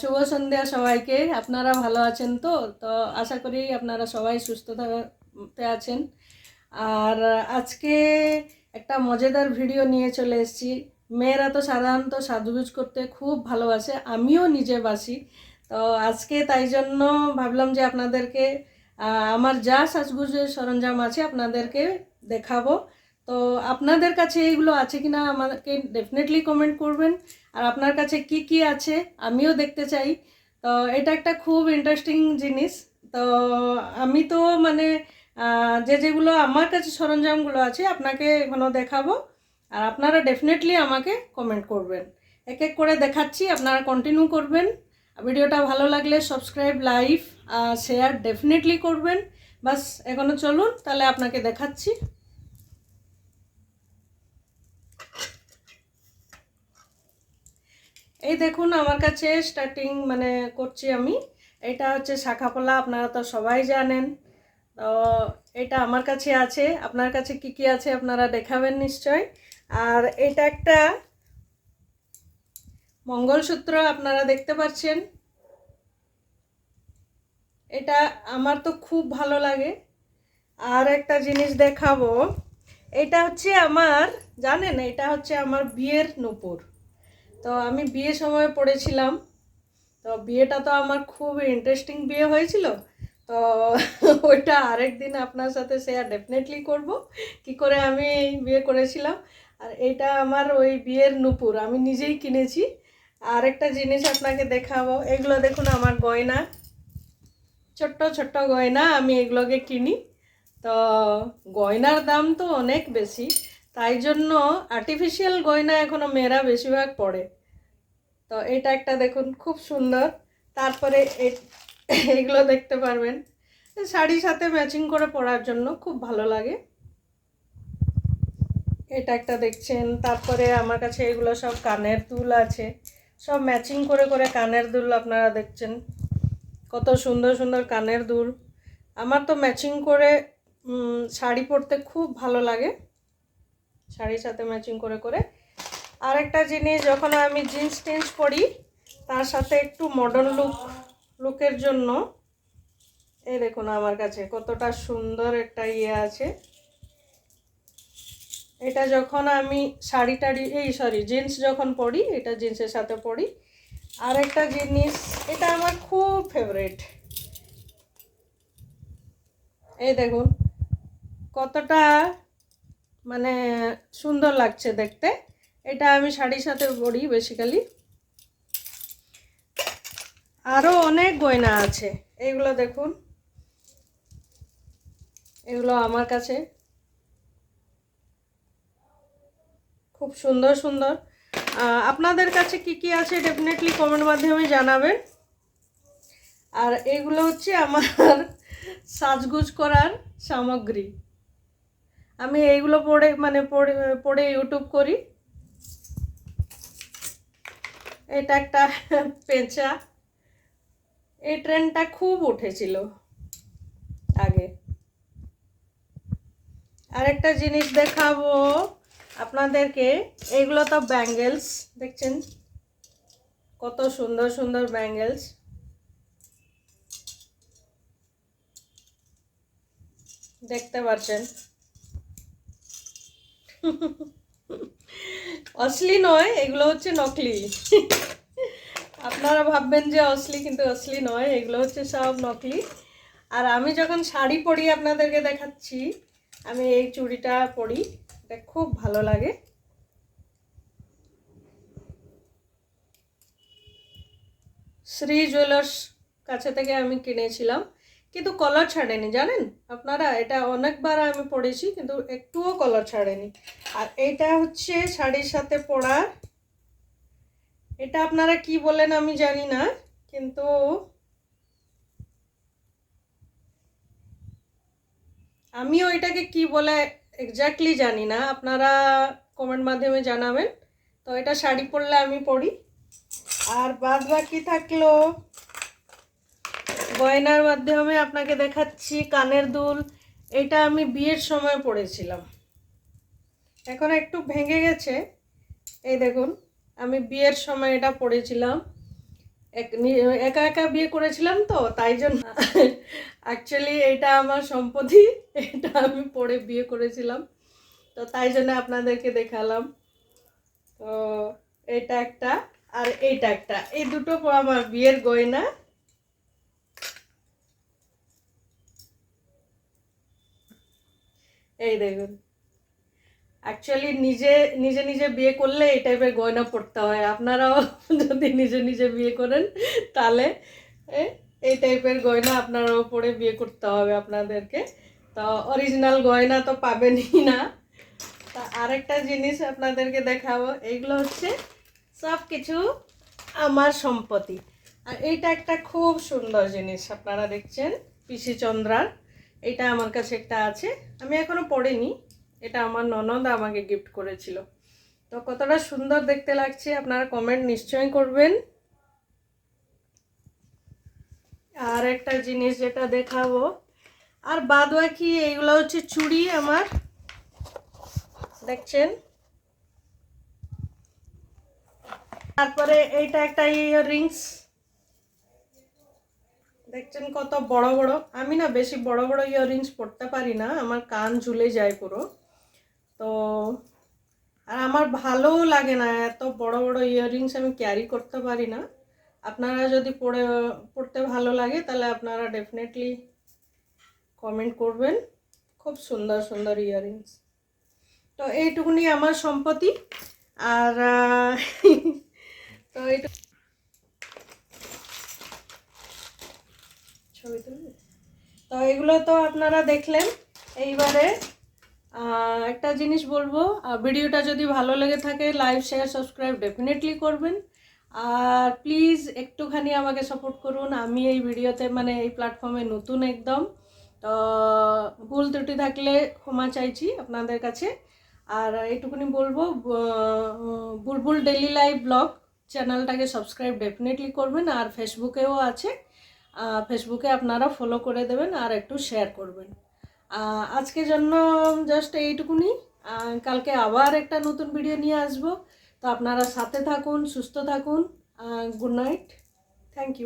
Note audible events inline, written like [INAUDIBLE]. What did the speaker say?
শুভ সন্ধ্যা সবাইকে। আপনারা ভালো আছেন তো? তো আশা করি আপনারা সবাই সুস্থ থাকতে আছেন। আর আজকে একটা মজাদার ভিডিও নিয়ে চলে এসেছি। মেয়েরা তো সাধারণত সাজগুজ করতে খুব ভালোবাসে, আমিও নিজে বাসি। তো আজকে তাই জন্য ভাবলাম যে আপনাদেরকে আমার যা সাজগুজের সরঞ্জাম আছে আপনাদেরকে দেখাবো। তো আপনাদের কাছে এইগুলো আছে কি না আমাকে ডেফিনেটলি কমেন্ট করবেন। আর আপনার কাছে কি কি আছে আমিও দেখতে চাই। তো এটা একটা খুব ইন্টারেস্টিং জিনিস। তো আমি তো মানে যে যেগুলো আমার কাছে সরঞ্জামগুলো আছে আপনাকে এখনও দেখাবো। আর আপনারা ডেফিনেটলি আমাকে কমেন্ট করবেন। এক এক করে দেখাচ্ছি, আপনারা কন্টিনিউ করবেন। ভিডিওটা ভালো লাগলে সাবস্ক্রাইব লাইভ শেয়ার ডেফিনেটলি করবেন। বাস এখনও চলুন, তাহলে আপনাকে দেখাচ্ছি। এই দেখুন, আমার কাছে স্টার্টিং মানে করছি আমি। এটা হচ্ছে শাখাপলা, আপনারা তো সবাই জানেন। তো এটা আমার কাছে আছে। আপনার কাছে কি কি আছে আপনারা দেখাবেন নিশ্চয়। আর এটা একটা মঙ্গলসূত্র, আপনারা দেখতে পাচ্ছেন। এটা আমার তো খুব ভালো লাগে। আর একটা জিনিস দেখাবো। এটা হচ্ছে আমার, জানেন, এটা হচ্ছে আমার বিয়ের নূপুর। তো আমি বিয়ে সময় পড়েছিলাম। তো বিয়েটা তো আমার খুব ইন্টারেস্টিং বিয়ে হয়েছিল। তো ওইটা আরেক দিন আপনার সাথে শেয়ার ডেফিনেটলি করব। কি করে আমি বিয়ে করেছিলাম। আর এটা আমার ওই বিয়ের নূপুর, আমি নিজেই কিনেছি। আরেকটা জিনিস আপনাকে দেখাবো, এগুলো দেখুন আমার গয়না। ছোট্ট ছোট্ট গয়না আমি এগুলোকে কিনি। তো গয়নার দাম তো অনেক বেশি, তাই জন্য আর্টিফিশিয়াল গয়না এখনও মেয়েরা বেশিরভাগ পড়ে তো এটা একটা দেখুন, খুব সুন্দর। তারপরে এগুলো দেখতে পারবেন। শাড়ির সাথে ম্যাচিং করে পরার জন্য খুব ভালো লাগে। এটা একটা দেখছেন, তারপরে আমার কাছে এগুলো সব কানের দুল আছে। সব ম্যাচিং করে করে কানের দুল আপনারা দেখছেন। কত সুন্দর সুন্দর কানের দুল। আমার তো ম্যাচিং করে শাড়ি পরতে খুব ভালো লাগে। শাড়ির সাথে ম্যাচিং করে করে। আর একটা জিনিস, যখন আমি জিন্স টিন্স পরি, তার সাথে একটু মডার্ন লুক লুকের জন্য, এই দেখুন আমার কাছে, কতটা সুন্দর একটা ইয়ে আছে। এটা যখন আমি শাড়ি টাড়ি, এই সরি জিন্স যখন পরি, এটা জিন্সের সাথে পরি। আর একটা জিনিস, এটা আমার খুব ফেভারিট এই দেখুন, কতটা মানে সুন্দর লাগছে দেখতে। এটা আমি শাড়ির সাথে পরি বেসিক্যালি আরও অনেক গয়না আছে। এইগুলো দেখুন। এগুলো আমার কাছে। খুব সুন্দর সুন্দর। আপনাদের কাছে কি কি আছে ডেফিনেটলি কমেন্ট মাধ্যমে জানাবেন। আর এগুলো হচ্ছে আমার [LAUGHS] সাজগুজ করার সামগ্রী। আমি এইগুলো পড়ে মানে পড়ে পড়ে ইউটিউব করি। এটা একটা পেঁচা। এই ট্রেনটা খুব উঠেছিল আগে। আরেকটা জিনিস দেখাবো আপনাদেরকে। এইগুলো তো ব্যাঙ্গেলস, দেখছেন? কত সুন্দর সুন্দর ব্যাঙ্গেলস। দেখতে পাচ্ছেন [LAUGHS] অসলি নয়, এগুলো হচ্ছে নকলি। আপনারা ভাববেন যে অসলি কিন্তু অসলি নয়, এগুলো হচ্ছে সব নকলি। আর আমি যখন শাড়ি পরি আপনাদেরকে দেখাচ্ছি, আমি এই চুড়িটা পরি, এটা খুব ভালো লাগে। শ্রী জুয়েলার্স কাছে থেকে আমি কিনেছিলাম। কিন্তু কলার ছাড়েনি, জানেন? আপনারা, এটা অনেকবার আমি পড়েছি, কিন্তু একটুও কলার ছাড়েনি। আর এটা হচ্ছে শাড়ির সাথে পরা। এটা আপনারা কি বলেন আমি জানি না, কিন্তু আমিও এটাকে কি বলে এক্স্যাক্টলি জানি না। আপনারা কমেন্ট মাধ্যমে জানাবেন। তো এটা শাড়ি পরলে আমি পরি। আর বাদ বাকি থাকল গয়নার মাধ্যমে আপনাকে দেখাচ্ছি কানের দুল। এটা আমি বিয়ের সময় পড়েছিলাম এখন একটু ভেঙে গেছে। এই দেখুন, আমি বিয়ের সময় এটা পড়েছিলাম এক একা বিয়ে করেছিলাম তো, তাই জন্য। অ্যাকচুয়ালি এটা আমার সম্পত্তি, এটা আমি পড়ে বিয়ে করেছিলাম। তো তাই জন্য আপনাদেরকে দেখালাম। তো এটা একটা আর এইটা একটা। এই দুটো আমার বিয়ের গয়না। এই দেখুন। অ্যাকচুয়ালি নিজে নিজে নিজে বিয়ে করলে এই টাইপের গয়না পড়তে হয়। আপনারাও [LAUGHS] যদি নিজে নিজে বিয়ে করেন, তাহলে এই টাইপের গয়না আপনারাও পরে বিয়ে করতে হবে আপনাদেরকে। তো অরিজিনাল গয়না তো পাবেনই না। তা আরেকটা জিনিস আপনাদেরকে দেখাবো, এইগুলো হচ্ছে সব কিছু আমার সম্পত্তি। আর এইটা একটা খুব সুন্দর জিনিস, আপনারা দেখছেন, পিসি চন্দ্রার। এটা আমার কাছে একটা আছে। আমি এখনও পড়িনি। এটা আমার ননদ আমাকে গিফট করেছিল। তো কতটা সুন্দর দেখতে লাগছে, আপনারা কমেন্ট নিশ্চয়ই করবেন। আর একটা জিনিস যেটা দেখাবো। আর বাদ বাকি এইগুলো হচ্ছে চুড়ি আমার। দেখছেন? তারপরে এইটা একটা ইয়াররিংস দেখছেন কত বড় বড়? আমি না বেশি বড় বড় ইয়াররিংস পরতে পারি না, আমার কান ঝুলে যায় পুরো। তো, আর আমার ভালোও লাগে না, এত বড় বড় ইয়াররিংস আমি ক্যারি করতে পারি না। আপনারা যদি পরে পড়তে ভালো লাগে, তাহলে আপনারা ডেফিনেটলি কমেন্ট করবেন। খুব সুন্দর সুন্দর ইয়াররিংস তো এইটুকুনি আমার সম্পত্তি। আর [LAUGHS] তো এইটুকু ছবি তুলবে তো এগুলো তো আপনারা দেখলেন। এইবারে একটা জিনিস বলব ভিডিওটা যদি ভালো লেগে থাকে, লাইক, শেয়ার, সাবস্ক্রাইব ডেফিনেটলি করবেন। আর প্লিজ একটুখানি আমাকে সাপোর্ট করুন। আমি এই ভিডিওতে মানে এই প্ল্যাটফর্মে নতুন একদম। তো ভুল ত্রুটি থাকলে ক্ষমা চাইছি আপনাদের কাছে। আর এইটুকুনি বলব বুলবুল ডেলি লাইভ ব্লগ চ্যানেলটাকে সাবস্ক্রাইব ডেফিনেটলি করবেন। আর ফেসবুকেও আছে। ফেসবুকে আপনারা ফলো করে দেবেন আর একটু শেয়ার করবেন। আজকের জন্য জাস্ট এইটুকুনি। কালকে আবার একটা নতুন ভিডিও নিয়ে আসব। তো আপনারা সাথে থাকুন, সুস্থ থাকুন। Good night thank you